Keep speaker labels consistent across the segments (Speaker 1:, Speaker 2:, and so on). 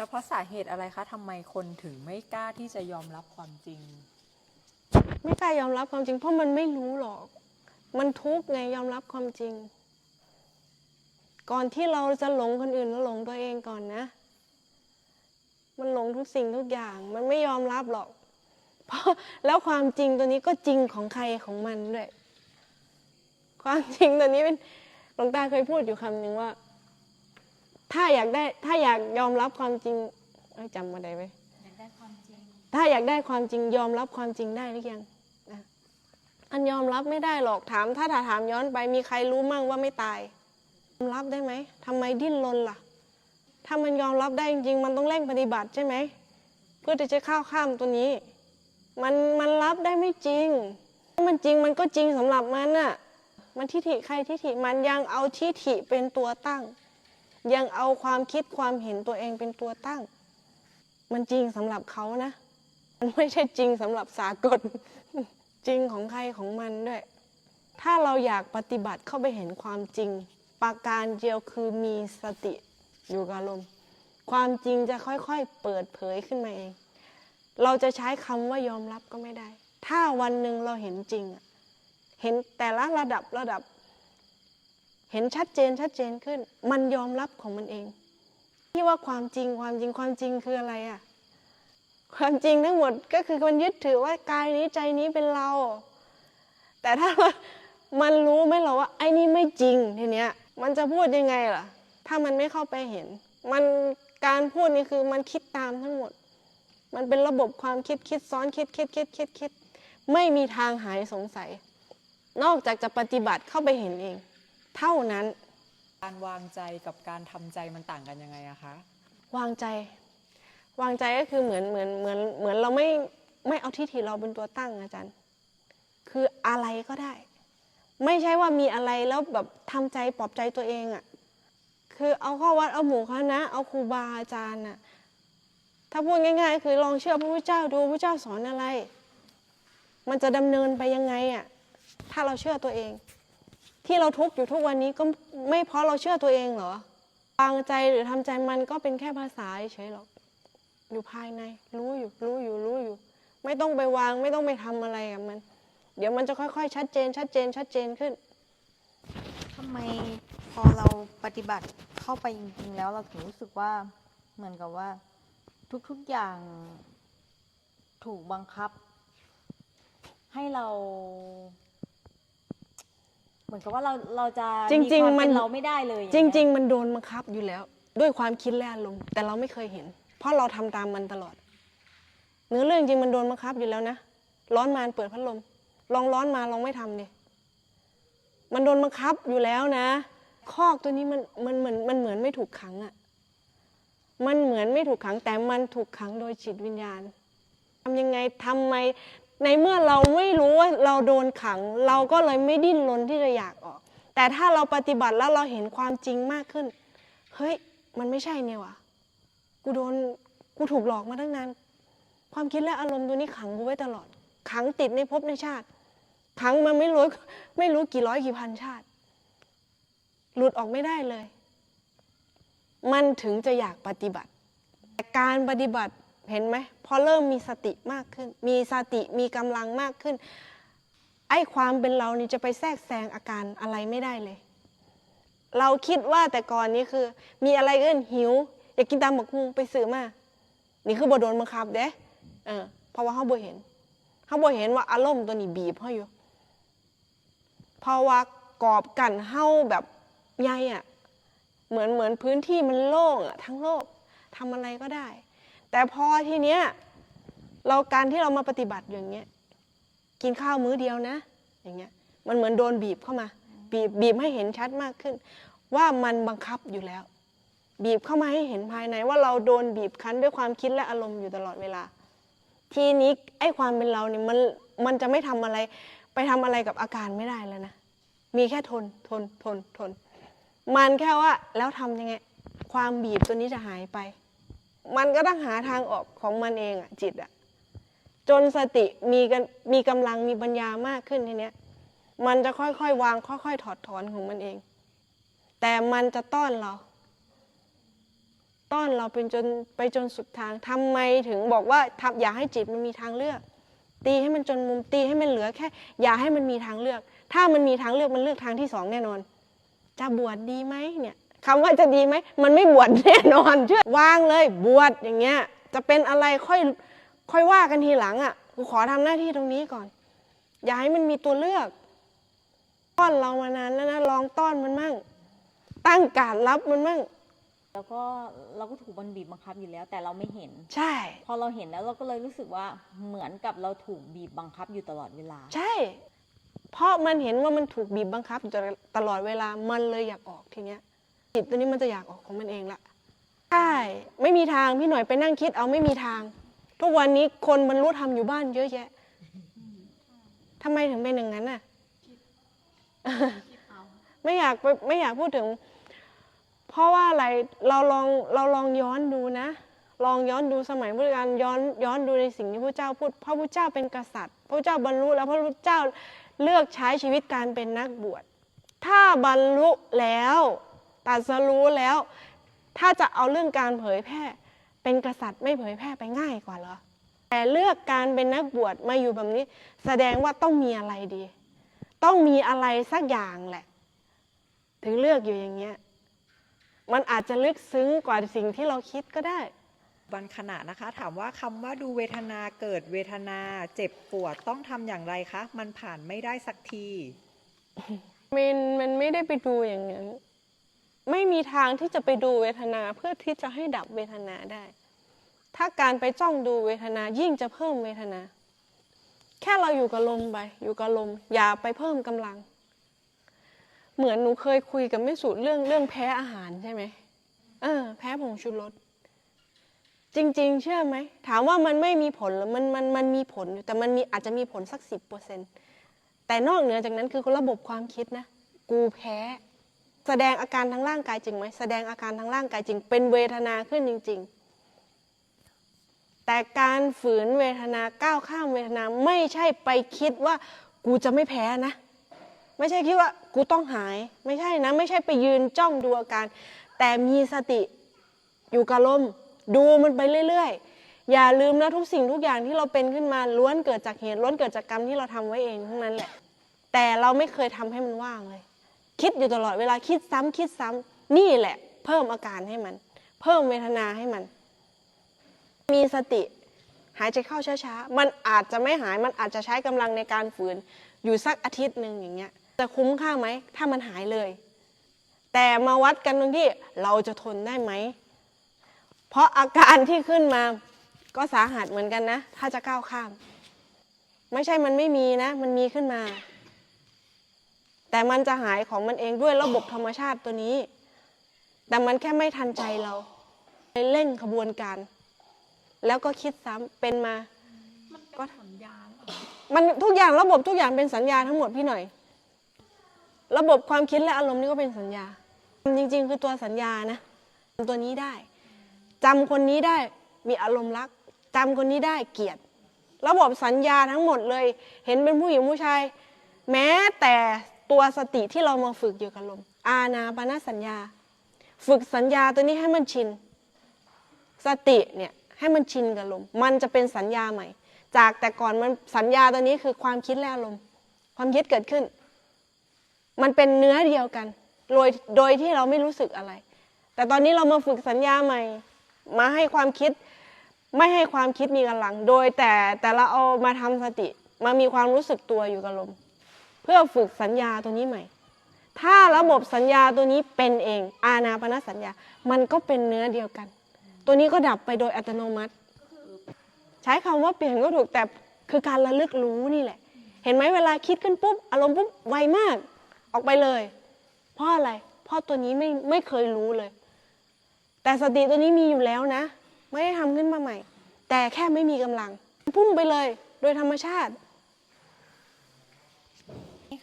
Speaker 1: แล้วเพราะสาเหตุอะไรคะทำไมคนถึงไม่กล้าที่จะยอมรับความจริง
Speaker 2: ไม่กล้ายอมรับความจริง เพราะมันไม่รู้หรอก มันทุกข์ไงยอมรับความจริง ก่อนที่เราจะหลงคนอื่นเราหลงตัวเองก่อนนะ มันหลงทุกสิ่งทุกอย่าง มันไม่ยอมรับหรอก เพราะแล้วความจริงตัวนี้ก็จริงของใครของมันด้วย ความจริงตัวนี้เป็นหลวงตาเคยพูดอยู่คำหนึ่งว่า ถ้าอยากได้ถ้าอยากยอมรับความจริงเอ้ยจำมาได้ไหม
Speaker 1: อยากได้ความจริง
Speaker 2: ถ้าอยากได้ความจริงยอมรับความจริงได้หรือยังนะอันยอมรับไม่ได้หรอกถาม ถ้าถามย้อนไปมีใครรู้มั่งว่าไม่ตายยอมรับได้ไหมทำไมดิ้นรนล่ะ ถ้ามันยอมรับได้จริงๆมันต้องเร่งปฏิบัติใช่ไหมเพื่อที่จะข้าวข้ามตัวนี้ มันมันรับได้ไม่จริงถ้ามันจริงมันก็จริงสำหรับมันน่ะ มันทิฐิใครทิฐิมันยังเอาทิฐิเป็นตัวตั้ง ยังเอาความคิดความเห็นตัวเองเป็นตัวตั้ง มันจริงสำหรับเขานะ มันไม่ใช่จริงสำหรับสากล จริงของใครของมันด้วย ถ้าเราอยากปฏิบัติเข้าไปเห็นความจริงปาการเดียวคือมีสติอยู่กับลมณ์ความจริงจะค่อยๆ เปิดเผยขึ้นมาเอง เราจะใช้คำว่ายอมรับก็ไม่ได้ ถ้าวันหนึ่งเราเห็นจริง เห็นแต่ละระดับระดับ เห็นชัดเจนชัดเจนขึ้น มันยอมรับของมันเอง ที่ว่าความจริงความจริงความจริงคืออะไรอะความจริงทั้งหมดก็คือมันยึดถือว่ากายนี้ใจนี้เป็นเรา แต่ถ้ามันรู้ไหมเหรอว่าไอ้นี่ไม่จริงทีเนี้ย มันจะพูดยังไงล่ะ ถ้ามันไม่เข้าไปเห็น มันการพูดนี่คือมันคิดตามทั้งหมด มันเป็นระบบความคิดคิดซ้อนคิดคิดคิดคิดคิด ไม่มีทางหายสงสัย นอกจากจะปฏิบัติเข้าไปเห็นเอง เท่านั้น
Speaker 1: การวางใจกับการทำใจมันต่างกันยังไงอะคะ
Speaker 2: วางใจ วางใจก็คือเหมือนเหมือนเหมือนเหมือนเราไม่ไม่เอาทิฏฐิเราเป็นตัวตั้งอาจารย์ คืออะไรก็ได้ ไม่ใช่ว่ามีอะไรแล้วแบบทำใจปลอบใจตัวเองอะ่ะคือเอาเข้าวัดเอาหมู่คณะเอาครูบาอาจารย์น่ะถ้าพูดง่ายๆ คือลองเชื่อพระพุทธเจ้าดูพระพุทธเจ้าสอนอะไร มันจะดำเนินไปยังไงอะ่ะถ้าเราเชื่อตัวเอง ที่เราทุกข์อยู่ทุกวันนี้ก็ไม่เพราะเราเชื่อตัวเองเหรอวางใจหรือทำใจมันก็เป็นแค่ภาษาเฉยๆหรอกอยู่ภายใน รู้อยู่รู้อยู่รู้อยู่ ไม่ต้องไปวางไม่ต้องไปทำอะไรกับมัน เดี๋ยวมันจะค่อยๆ ชัดเจน ชัดเจน ชัดเจนขึ้น
Speaker 3: ทำไมพอเราปฏิบัติเข้าไปจริงๆแล้วเราถึงรู้สึกว่าเหมือนกับว่า ทุกๆอย่างถูกบังคับ ให้เรา เหมือนกับว่าเราเราจะ
Speaker 2: จริงๆ
Speaker 3: ควา
Speaker 2: มัน
Speaker 3: เป็นเราไม่ได้เลย
Speaker 2: จริง ๆ มันโดนบังคับอยู่แล้ว ด้วยความคิดและอารมณ์แต่เราไม่เคยเห็น เพราะเราทำตามมันตลอด เนื้อเรื่องจริงมันโดนบังคับอยู่แล้วนะร้อนมาเปิดพัดลม ลองร้อนมาลองไม่ทำดิมันโดนบังคับอยู่แล้วนะ คอกตัวนี้มันมันเหมือนมันเหมือนไม่ถูกขังอะ่ะมันเหมือนไม่ถูกขังแต่มันถูกขังโดยจิตวิญญาณทำยังไงทำไม ในเมื่อเราไม่รู้ว่าเราโดนขัง เราก็เลยไม่ดิ้นรนที่จะอยากออก แต่ถ้าเราปฏิบัติแล้วเราเห็นความจริงมากขึ้น เฮ้ย มันไม่ใช่เนี่ยวะกูโดนกูถูกหลอกมาตั้งนาน ความคิดและอารมณ์ตัวนี้ขังกูไว้ตลอด ขังติดในภพในชาติ ขังมาไม่รู้ไม่รู้กี่ร้อยกี่พันชาติ หลุดออกไม่ได้เลย มันถึงจะอยากปฏิบัติแต่การปฏิบัติ เห็นไหมพอเริ่มมีสติมากขึ้น มีสติมีกำลังมากขึ้น ไอ้ความเป็นเรานี่จะไปแทรกแซงอาการอะไรไม่ได้เลย เราคิดว่าแต่ก่อนนี้คือ มีอะไรก็หิว อยากกินตามหมกฮุงไปซื้อมา นี่คือบโดนบังคับเด้เออเพราะว่าเขาบ่เห็นเขาบ่เห็นว่าอารมณ์ตัวนี้บีบเขาอยู่เพราะว่ากรอบกันเฮาแบบใหญ่อะเหมือนเหมือนพื้นที่มันโล่งอะทั้งโลกทำอะไรก็ได้ แต่พอทีเนี้ยเราการที่เรามาปฏิบัติอย่างเงี้ยกินข้าวมื้อเดียวนะ อย่างเงี้ยมันเหมือนโดนบีบเข้ามา บีบบีบให้เห็นชัดมากขึ้น ว่ามันบังคับอยู่แล้ว บีบเข้ามาให้เห็นภายในว่าเราโดนบีบคั้นด้วยความคิดและอารมณ์อยู่ตลอดเวลา ทีนี้ไอ้ความเป็นเราเนี่ยมันมันจะไม่ทำอะไร ไปทำอะไรกับอาการไม่ได้แล้วนะมีแค่ทนทนทนทน มันแค่ว่าแล้วทำยังไง ความบีบตัวนี้จะหายไป มันก็ต้องหาทางออกของมันเองอะจิตอะจนสติมีกันมีกำลังมีปัญญามากขึ้นทีเนี้ยมันจะค่อยๆวางค่อยๆถอดถอนของมันเอง แต่มันจะต้อนเรา ต้อนเราเป็นจนไปจนสุดทางทำไมถึงบอกว่าทำอย่าให้จิตมันมีทางเลือก ตีให้มันจนมุมตีให้มันเหลือแค่ อย่าให้มันมีทางเลือก ถ้ามันมีทางเลือกมันเลือกทางที่สองแน่นอน จะบวชดีไหมเนี่ย คำว่าจะดีไหม มันไม่บวชแน่นอนเชื่อวางเลยบวชอย่างเงี้ย จะเป็นอะไรค่อยค่อยว่ากันทีหลังอะกูขอทำหน้าที่ตรงนี้ก่อน อย่าให้มันมีตัวเลือก ต้อนเรามานานแล้วนะลองต้อนมันมั่ง ตั้งการรับมันมั่ง
Speaker 3: แล้วก็เราก็ถูกมันบีบบังคับอยู่แล้ว แต่เราไม่เห็น
Speaker 2: ใช่
Speaker 3: พอเราเห็นแล้วเราก็เลยรู้สึกว่าเหมือนกับเราถูกบีบบังคับอยู่ตลอดเวลา
Speaker 2: ใช่ เพราะมันเห็นว่ามันถูกบีบบังคับอยู่ตลอดเวลามันเลยอยากออกทีเนี้ย จิตตัวนี้มันจะอยากออกของมันเองละใช่ไม่มีทางพี่หน่อยไปนั่งคิดเอาไม่มีทาง ทุกวันนี้คนบรรลุธรรมอยู่บ้านเยอะแยะทำไมถึงเป็นอย่างนั้นน่ะไม่อยากไปไม่อยากพูดถึง เพราะว่าอะไรเราลองเราลองย้อนดูนะ ลองย้อนดูสมัยพุทธกาลย้อนย้อนดูในสิ่งที่พระเจ้าพูดพระพุทธเจ้าเป็นกษัตริย์ พระพุทธเจ้าบรรลุแล้วพระพุทธเจ้าเลือกใช้ชีวิตการเป็นนักบวช ถ้าบรรลุแล้ว ตรัสรู้แล้ว ถ้าจะเอาเรื่องการเผยแพร่ เป็นกษัตริย์ไม่เผยแพร่ไปง่ายกว่าเหรอ แต่เลือกการเป็นนักบวชมาอยู่แบบนี้ แสดงว่าต้องมีอะไรดี ต้องมีอะไรสักอย่างแหละ ถึงเลือกอยู่อย่างเงี้ยมันอาจจะลึกซึ้งกว่าสิ่งที่เราคิดก็ได้
Speaker 1: วันขณะนะคะ ถามว่าคำว่าดูเวทนาเกิดเวทนา เจ็บปวดต้องทำอย่างไรคะ มันผ่านไม่ได้สักที
Speaker 2: มันมันไม่ได้ไปดูอย่างนั้น ไม่มีทางที่จะไปดูเวทนาเพื่อที่จะให้ดับเวทนาได้ ถ้าการไปจ้องดูเวทนายิ่งจะเพิ่มเวทนา แค่เราอยู่กับลมไป อยู่กับลม อย่าไปเพิ่มกำลัง เหมือนหนูเคยคุยกับแม่สุเรื่องเรื่องแพ้อาหารใช่ไหมเออ แพ้ผงชูรสจริง ๆ เชื่อไหม ถามว่ามันไม่มีผลหรือมันมันมันมีผลแต่มันมีอาจจะมีผลสักสิบเปอร์เซ็นต์แต่นอกเหนือจากนั้นคือระบบความคิดนะ กูแพ้ แสดงอาการทางร่างกายจริงไหมแสดงอาการทางร่างกายจริง เป็นเวทนาขึ้นจริง ๆ แต่การฝืนเวทนาก้าวข้ามเวทนาไม่ใช่ไปคิดว่ากูจะไม่แพ้นะ ไม่ใช่คิดว่ากูต้องหาย ไม่ใช่นะ ไม่ใช่ไปยืนจ้องดูอาการ แต่มีสติอยู่กับลมดูมันไปเรื่อยๆ อย่าลืมนะทุกสิ่งทุกอย่างที่เราเป็นขึ้นมาล้วนเกิดจากเหตุล้วนเกิดจากกรรมที่เราทำไว้เองทั้งนั้นแหละ แต่เราไม่เคยทำให้มันว่างเลย คิดอยู่ตลอดเวลาคิดซ้ำคิดซ้ำนี่แหละ เพิ่มอาการให้มัน เพิ่มเวทนาให้มัน มีสติ หายใจเข้าช้าๆ มันอาจจะไม่หายมันอาจจะใช้กำลังในการฝืน อยู่สักอาทิตย์หนึ่งอย่างเงี้ยจะคุ้มค่าไหมถ้ามันหายเลย แต่มาวัดกันตรงที่เราจะทนได้ไหม เพราะอาการที่ขึ้นมาก็สาหัสเหมือนกันนะ ถ้าจะก้าวข้าม ไม่ใช่มันไม่มีนะ มันมีขึ้นมา แต่มันจะหายของมันเองด้วยระบบธรรมชาติตัวนี้ แต่มันแค่ไม่ทันใจเราเลยเร่งขบวนการ แล้วก็คิดซ้ำเป็นมาก็สัญญามันทุกอย่างระบบทุกอย่างเป็นสัญญาทั้งหมดพี่หน่อย ระบบความคิดและอารมณ์นี่ก็เป็นสัญญา จริง ๆ คือตัวสัญญานะจำตัวนี้ได้จำคนนี้ได้มีอารมณ์รักจำคนนี้ได้เกลียด ระบบสัญญาทั้งหมดเลย เห็นเป็นผู้หญิงผู้ชาย แม้แต่ ตัวสติที่เรามาฝึกอยู่กับลม อาณาปณสัญญา ฝึกสัญญาตัวนี้ให้มันชิน สติเนี่ยให้มันชินกับลม มันจะเป็นสัญญาใหม่ จากแต่ก่อนมันสัญญาตัวนี้คือความคิดและอารมณ์ ความคิดเกิดขึ้น มันเป็นเนื้อเดียวกัน โดยโดยที่เราไม่รู้สึกอะไร แต่ตอนนี้เรามาฝึกสัญญาใหม่ มาให้ความคิด ไม่ให้ความคิดมีกำลัง โดยแต่แต่เราเอามาทำสติ มามีความรู้สึกตัวอยู่กับลม เพื่อฝึกสัญญาตัวนี้ใหม่ ถ้าระบบสัญญาตัวนี้เป็นเอง อาณาปณสัญญา มันก็เป็นเนื้อเดียวกัน ตัวนี้ก็ดับไปโดยอัตโนมัติ ใช้คำว่าเปลี่ยนก็ถูกแต่คือการระลึกรู้นี่แหละ เห็นไหมเวลาคิดขึ้นปุ๊บอารมณ์ปุ๊บไวมาก ออกไปเลย เพราะอะไร เพราะตัวนี้ไม่ไม่เคยรู้เลย แต่สติตัวนี้มีอยู่แล้วนะ ไม่ได้ทำขึ้นมาใหม่ แต่แค่ไม่มีกำลัง พุ่งไปเลย โดยธรรมชาติ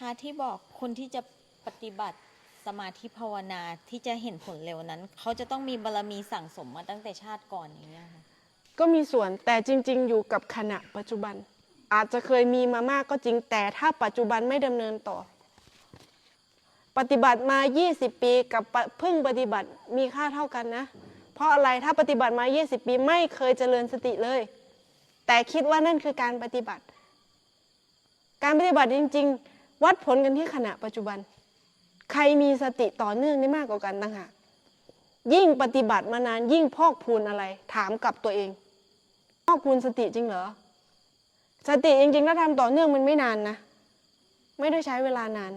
Speaker 3: คะที่บอกคนที่จะปฏิบัติสมาธิภาวนาที่จะเห็นผลเร็วนั้น เขาจะต้องมีบารรมีสั่งสมมาตั้งแต่ชาติก่อนอย่างเงี้ยค่ะ
Speaker 2: ก็มีส่วนแต่จริง ๆ อยู่กับขณะปัจจุบัน อาจจะเคยมีมามากก็จริงแต่ถ้าปัจจุบันไม่ดำเนินต่อ ปฏิบัติมา 20 ปีกับปะเพิ่งปฏิบัติมีค่าเท่ากันนะ เพเพราะอะไรถ้าปฏิบัติมา 20 ปีไม่เคยเจริญสติเลย แต่คิดว่านั่นคือการปฏิบัติ การปฏิบัติจริง ๆ วัดผลกันที่ขณะปัจจุบัน ใครมีสติต่อเนื่องได้มากกว่ากันต่างหากยิ่งปฏิบัติมานานยิ่งพอกพูนอะไร ถามกับตัวเอง พอกพูนสติจริงเหรอ สติจริงๆถ้าทำต่อเนื่องมันไม่นานนะ ไม่ได้ใช้เวลานาน